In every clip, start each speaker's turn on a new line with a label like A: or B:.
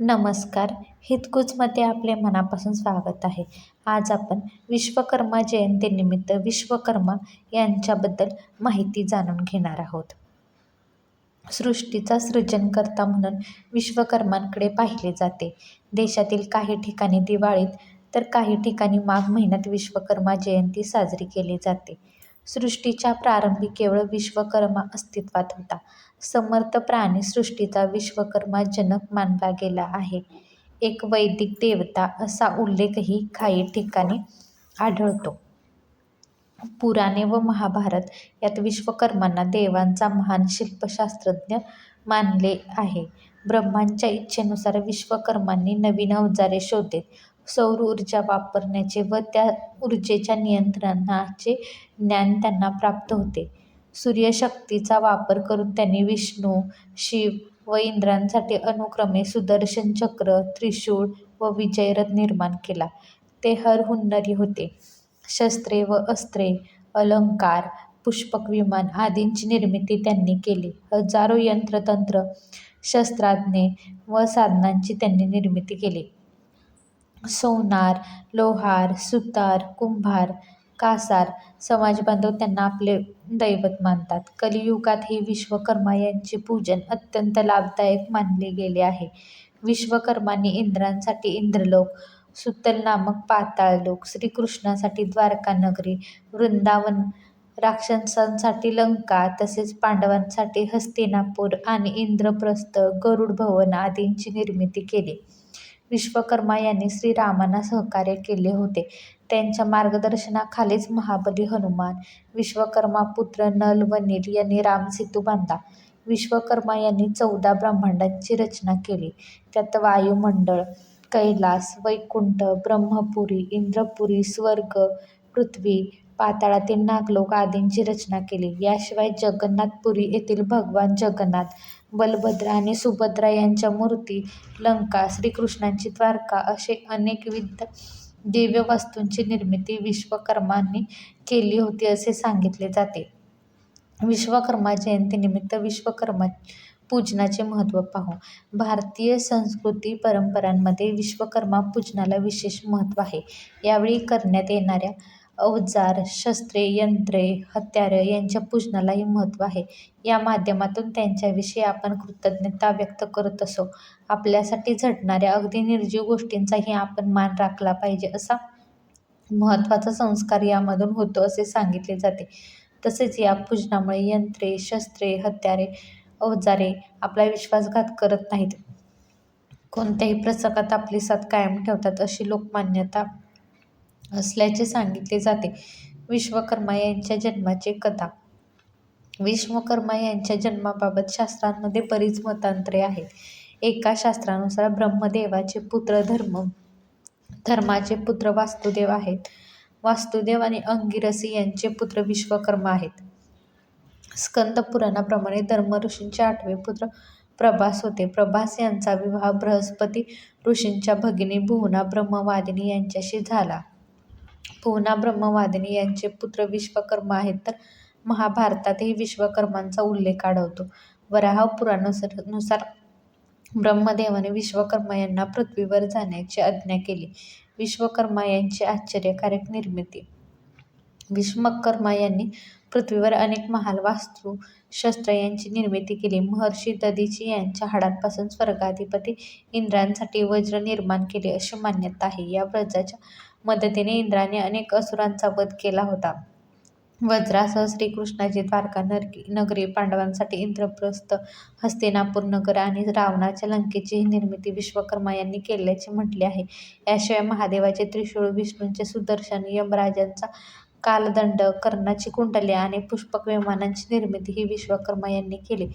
A: नमस्कार. हितकुजमध्ये आपले मनापासून स्वागत आहे. आज आपण विश्वकर्मा जयंतीनिमित्त विश्वकर्मा यांच्याबद्दल माहिती जाणून घेणार आहोत. सृष्टीचा सृजनकर्ता म्हणून विश्वकर्मांकडे पाहिले जाते. देशातील काही ठिकाणी दिवाळीत तर काही ठिकाणी माघ महिन्यात विश्वकर्मा जयंती साजरी केली जाते. सृष्टीच्या प्रारंभी केवळ विश्वकर्मा अस्तित्वात होता. समर्थ प्राणी सृष्टीचा विश्वकर्मा जनक मानला गेला आहे. एक वैदिक देवता असा उल्लेखही काही ठिकाणी आढळतो. पुराणे व महाभारत यात विश्वकर्मांना देवांचा महान शिल्पशास्त्रज्ञ मानले आहे. ब्रह्मांच्या इच्छेनुसार विश्वकर्मांनी नवीन अवजारे शोधले सौर ऊर्जा वापरण्याचे व त्या ऊर्जेच्या नियंत्रणाचे ज्ञान त्यांना प्राप्त होते. सूर्यशक्तीचा वापर करून त्यांनी विष्णू शिव व इंद्रांसाठी अनुक्रमे सुदर्शन चक्र त्रिशूळ व विजयरथ निर्माण केला. ते हरहुन्नरी होते. शस्त्रे व अस्त्रे अलंकार पुष्पक विमान आदींची निर्मिती त्यांनी केली. हजारो यंत्रतंत्र शस्त्राज्ञे व साधनांची त्यांनी निर्मिती केली. सोनार लोहार सुतार कुंभार कासार समाजबांधव त्यांना आपले दैवत मानतात. कलियुगात हे विश्वकर्मा यांचे पूजन अत्यंत लाभदायक मानले गेले आहे. विश्वकर्मांनी इंद्रांसाठी इंद्रलोक सुतल नामक पाताळलोक श्रीकृष्णासाठी द्वारका नगरी वृंदावन राक्षसांसाठी लंका तसेच पांडवांसाठी हस्तिनापूर आणि इंद्रप्रस्थ गरुड भवन आदींची निर्मिती केली. विश्वकर्मा यांनी श्रीरामांना सहकार्य केले होते. त्यांच्या मार्गदर्शनाखालीच महाबली हनुमान विश्वकर्मा पुत्र नल व नील यांनी रामसेतू बांधला. विश्वकर्मा यांनी चौदा ब्रह्मांडांची रचना केली. त्यात वायुमंडळ कैलास वैकुंठ ब्रह्मपुरी इंद्रपुरी स्वर्ग पृथ्वी पाताळातील नागलोक आदींची रचना केली. याशिवाय जगन्नाथपुरी येथील भगवान जगन्नाथ बलभद्र आणि सुभद्रा यांच्या मूर्ती लंका श्रीकृष्णांची द्वारका असे अनेकविध दिव्य वस्तूंची निर्मिती विश्वकर्मांनी केली होती असे सांगितले जाते. विश्वकर्मा जयंतीनिमित्त विश्वकर्मा पूजनाचे महत्त्व पाहू. भारतीय संस्कृती परंपरांमध्ये विश्वकर्मा पूजनाला विशेष महत्त्व आहे. यावेळी करण्यात येणाऱ्या अवजार शस्त्रे यंत्रे हत्यारं यांच्या पूजनालाही महत्त्व आहे. या माध्यमातून त्यांच्याविषयी आपण कृतज्ञता व्यक्त करत असो. आपल्यासाठी झटणाऱ्या अगदी निर्जीव गोष्टींचाही आपण मान राखला पाहिजे असा महत्त्वाचा संस्कार यामधून होतो असे सांगितले जाते. तसेच या पूजनामुळे यंत्रे शस्त्रे हत्यारे अवजारे आपला विश्वासघात करत नाहीत. कोणत्याही प्रसंगात आपली साथ कायम ठेवतात अशी लोकमान्यता असल्याचे सांगितले जाते. विश्वकर्मा यांच्या जन्माची कथा. विश्वकर्मा यांच्या जन्माबाबत शास्त्रांमध्ये बरीच मतांतरे आहेत. एका शास्त्रानुसार ब्रह्मदेवाचे पुत्र धर्म धर्माचे पुत्र वास्तुदेव आहेत. वास्तुदेव आणि अंगिरसी यांचे पुत्र विश्वकर्मा आहेत. स्कंद पुराणाप्रमाणे धर्म ऋषींचे आठवे पुत्र प्रभास होते. प्रभास यांचा विवाह बृहस्पती ऋषींच्या भगिनी भुवना ब्रह्मवादिनी यांच्याशी झाला. भुवना ब्रह्मवादिनी यांचे पुत्र विश्वकर्मा आहेत तर महाभारतातही विश्वकर्मांचा उल्लेख आढळतो. वराह पुराणानुसार ब्रह्मदेवाने विश्वकर्मा यांना पृथ्वीवर जाण्याची आज्ञा केली. विश्वकर्मा यांची आश्चर्यकारक निर्मिती. विश्वकर्मा यांनी पृथ्वीवर अनेक महाल वास्तू शस्त्र यांची निर्मिती केली. महर्षी दधीची यांच्या हाडांपासून स्वर्गाधिपती इंद्रांसाठी वज्र निर्माण केले अशी मान्यता आहे. या व्रजाच्या मदतीने इंद्राने अनेक असुरांचा वध केला होता. वज्रासह श्रीकृष्णाची द्वारका नरकी नगरी पांडवांसाठी इंद्रप्रस्थ हस्तिनापूर नगर आणि रावणाच्या लंकेची निर्मिती विश्वकर्मा यांनी केल्याचे म्हटले आहे. याशिवाय महादेवाचे त्रिशूळ विष्णूंचे सुदर्शन यमराजांचा कालदंड कर्णाची कुंडले आणि पुष्पक विमानांची निर्मिती ही विश्वकर्मा यांनी केली.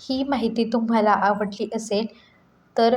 A: ही माहिती तुम्हाला आवडली असेल तर